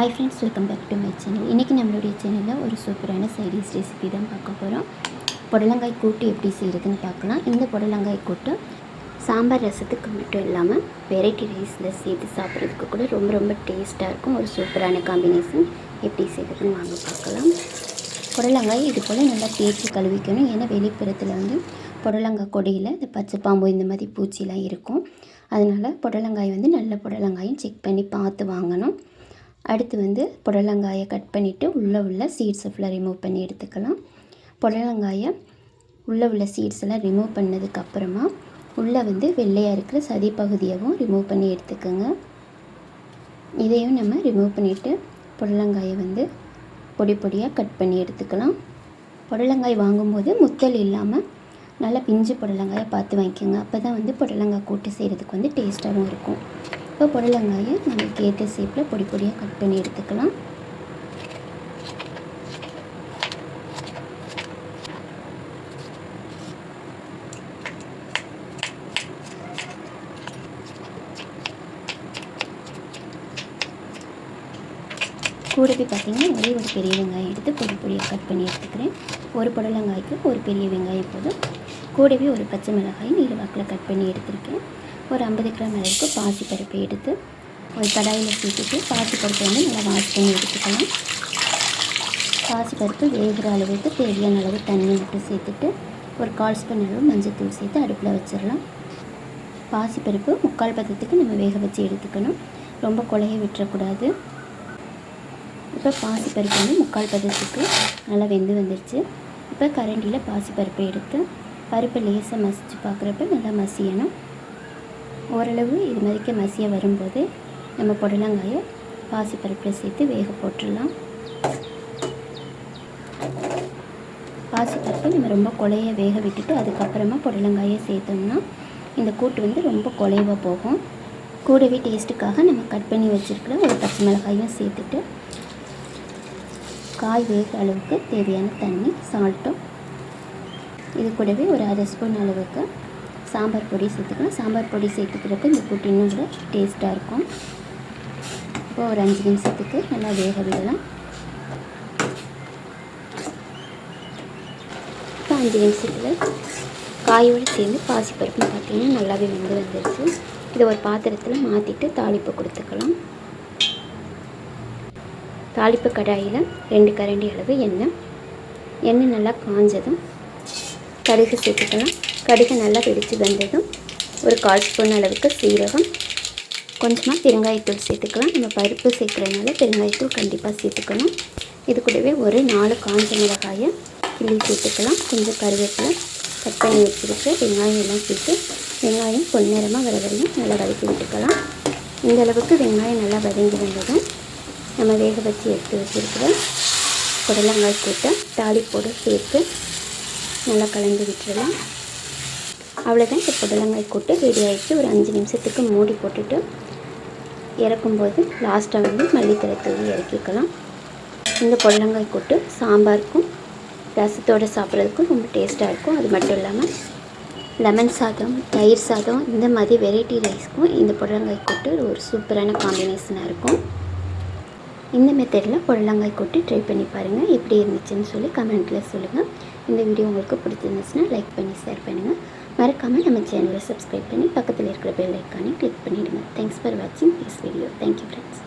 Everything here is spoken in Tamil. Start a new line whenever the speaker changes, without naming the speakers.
Hi friends welcome back to my channel இன்றைக்கி நம்மளுடைய சேனலில் ஒரு சூப்பரான சைடிஸ் ரெசிபி தான் பார்க்க போகிறோம் புடலங்காய் கூட்டு எப்படி செய்கிறதுன்னு பார்க்கலாம். இந்த புடலங்காய் கூட்டு சாம்பார் ரசத்துக்கு மட்டும் இல்லாமல் வெரைட்டி ரைஸில் சேர்த்து சாப்பிட்றதுக்கு கூட ரொம்ப ரொம்ப டேஸ்ட்டாக இருக்கும். ஒரு சூப்பரான காம்பினேஷன் எப்படி செய்கிறதுன்னு வாங்க பார்க்கலாம். புடலங்காய் இது போல் நல்லா தேய்ச்சி கழுவிக்கணும். ஏன்னா வெளிப்புறத்தில் வந்து புடலங்காய் கொடியில் இந்த பச்சை பாம்பு இந்த மாதிரி பூச்சிலாம் இருக்கும். அதனால் புடலங்காய் வந்து நல்ல புடலங்காயும் செக் பண்ணி பார்த்து வாங்கணும். அடுத்து வந்து புடலங்காயை கட் பண்ணிவிட்டு உள்ளே உள்ள சீட்ஸை ஃபுல்லாக ரிமூவ் பண்ணி எடுத்துக்கலாம். புடலங்காயை உள்ளே உள்ள சீட்ஸ் எல்லாம் ரிமூவ் பண்ணதுக்கப்புறமா உள்ளே வந்து வெள்ளையாக இருக்கிற சதி பகுதியவும் ரிமூவ் பண்ணி எடுத்துக்கோங்க. இதையும் நம்ம ரிமூவ் பண்ணிவிட்டு புடலங்காயை வந்து பொடி பொடியாக கட் பண்ணி எடுத்துக்கலாம். புடலங்காய் வாங்கும்போது முத்தல் இல்லாமல் நல்லா பிஞ்சு புடலங்காயை பார்த்து வாங்கிக்கோங்க. அப்போ தான் வந்து புடலங்காய் கூட்டு செய்கிறதுக்கு வந்து டேஸ்ட்டாகவும் இருக்கும். இப்போ புடலங்காயை நம்மளுக்கு ஏற்ற ஷேப்பில் பொடி பொடியாக கட் பண்ணி எடுத்துக்கலாம். கூடவே பார்த்திங்கன்னா ஒரே ஒரு பெரிய வெங்காயம் எடுத்து பொடி பொடியாக கட் பண்ணி எடுத்துக்கிறேன். ஒரு புடலங்காய்க்கு ஒரு பெரிய வெங்காயம் போதும். கூடவே ஒரு பச்சை மிளகாய் நீல வாக்கில் கட் பண்ணி எடுத்திருக்கேன். ஒரு ஐம்பது கிராம் அளவுக்கு பாசிப்பருப்பை எடுத்து ஒரு கடாயில் சேர்த்துட்டு பாசிப்பருப்பை வந்து நல்லா வாஷ் பண்ணி எடுத்துக்கலாம். பாசிப்பருப்பு வேகிற அளவுக்கு தேவையான அளவு தண்ணி மட்டும் சேர்த்துட்டு ஒரு கால் ஸ்பூன் அளவு மஞ்சள் சேர்த்து அடுப்பில் வச்சிடலாம். பாசிப்பருப்பு முக்கால் பதத்துக்கு நம்ம வேக வச்சு எடுத்துக்கணும். ரொம்ப குழைய விட்டுறக்கூடாது. இப்போ பாசிப்பருப்பு வந்து முக்கால் பதத்துக்கு நல்லா வெந்து வந்துருச்சு. இப்போ கரண்டியில் பாசிப்பருப்பை எடுத்து பருப்பை லேசாக மசித்து பார்க்குறப்ப நல்லா மசியணும். ஓரளவு இது மாதிரிக்க மசிய வரும்போது நம்ம புடலங்காயை பாசிப்பருப்பில் சேர்த்து வேக போட்டுடலாம். பாசிப்பருப்பு நம்ம ரொம்ப குழைய வேக விட்டுட்டு அதுக்கப்புறமா புடலங்காயை சேர்த்தோம்னா இந்த கூட்டு வந்து ரொம்ப குலைவாக போகும். கூடவே டேஸ்ட்டுக்காக நம்ம கட் பண்ணி வச்சுருக்கிற ஒரு பச்சை மிளகாயும் சேர்த்துட்டு காய் வேக அளவுக்கு தேவையான தண்ணி சால்ட்டும் இது கூடவே ஒரு அரை ஸ்பூன் அளவுக்கு சாம்பார் பொடி சேர்த்துக்கணும். சாம்பார் பொடி சேர்த்துக்கிறப்ப இந்த கூட்டு இன்னும் கூட டேஸ்ட்டாக இருக்கும். இப்போ ஒரு அஞ்சு நிமிஷத்துக்கு நல்லா வேக விடலாம். இப்போ அஞ்சு நிமிஷத்தில் காயோடு சேர்ந்து பாசிப்பருப்புன்னு பார்த்தீங்கன்னா நல்லாவே வெந்து வந்துருச்சு. இதை ஒரு பாத்திரத்தில் மாற்றிட்டு தாளிப்பு கொடுத்துக்கலாம். தாளிப்பு கடாயில் ரெண்டு கரண்டி அளவு எண்ணெய். எண்ணெய் நல்லா காஞ்சதும் கடுகு சேர்த்துக்கலாம். கடுகு நல்லா வெடித்து வந்ததும் ஒரு கால் ஸ்பூன் அளவுக்கு சீரகம். கொஞ்சமாக பெருங்காயத்தூள் சேர்த்துக்கலாம். நம்ம பருப்பு சேர்க்குறதுனால பெருங்காயத்தூள் கண்டிப்பாக சேர்த்துக்கணும். இது கூடவே ஒரு நாலு காஞ்ச மிளகாயை கிள்ளி சேர்த்துக்கலாம். கொஞ்சம் கருவேப்பிலை கட் பண்ணி வெங்காயம் எல்லாம் சேர்த்து வெங்காயம் பொன்னிறமாக வர வரையும் நல்லா வதக்கி விட்டுக்கலாம். இந்த அளவுக்கு வெங்காயம் நல்லா வதங்கி வந்ததும் நம்ம வேக வச்சு எடுத்து வச்சுருக்கிற புடலங்காய் கூட்டை தாளிப்போடு சேர்த்து நல்லா கலந்து விட்டுடலாம் அவ்வளோதான் இப்போ புடலங்காய் கூட்டு ரெடி ஆகிடுச்சு ஒரு அஞ்சு நிமிஷத்துக்கு மூடி போட்டுட்டு இறக்கும்போது லாஸ்ட்டாக வந்து மல்லித்தலை தூவி இறக்கிக்கலாம். இந்த புடலங்காய் கூட்டு சாம்பாருக்கும் ரசத்தோடு சாப்பிட்றதுக்கும் ரொம்ப டேஸ்ட்டாக இருக்கும். அது மட்டும் இல்லாமல் லெமன் சாதம் தயிர் சாதம் இந்த மாதிரி வெரைட்டி ரைஸ்க்கும் இந்த புடலங்காய் கூட்டு ஒரு சூப்பரான காம்பினேஷனாக இருக்கும். இந்த மெத்தடில் புடலங்காய் கூட்டு ட்ரை பண்ணி பாருங்கள் எப்படி இருந்துச்சுன்னு சொல்லி கமெண்ட்டில் சொல்லுங்கள் இந்த வீடியோ உங்களுக்கு பிடிச்சிருந்துச்சுன்னா லைக் பண்ணி ஷேர் பண்ணுங்கள் மறக்காமல் நம்ம சேனலை சப்ஸ்கிரைப் பண்ணி பக்கத்தில் இருக்கிற பெல் ஐக்கானே கிளிக் பண்ணிவிடுங்க தேங்க்ஸ் ஃபார் வாட்சிங் this video thank you friends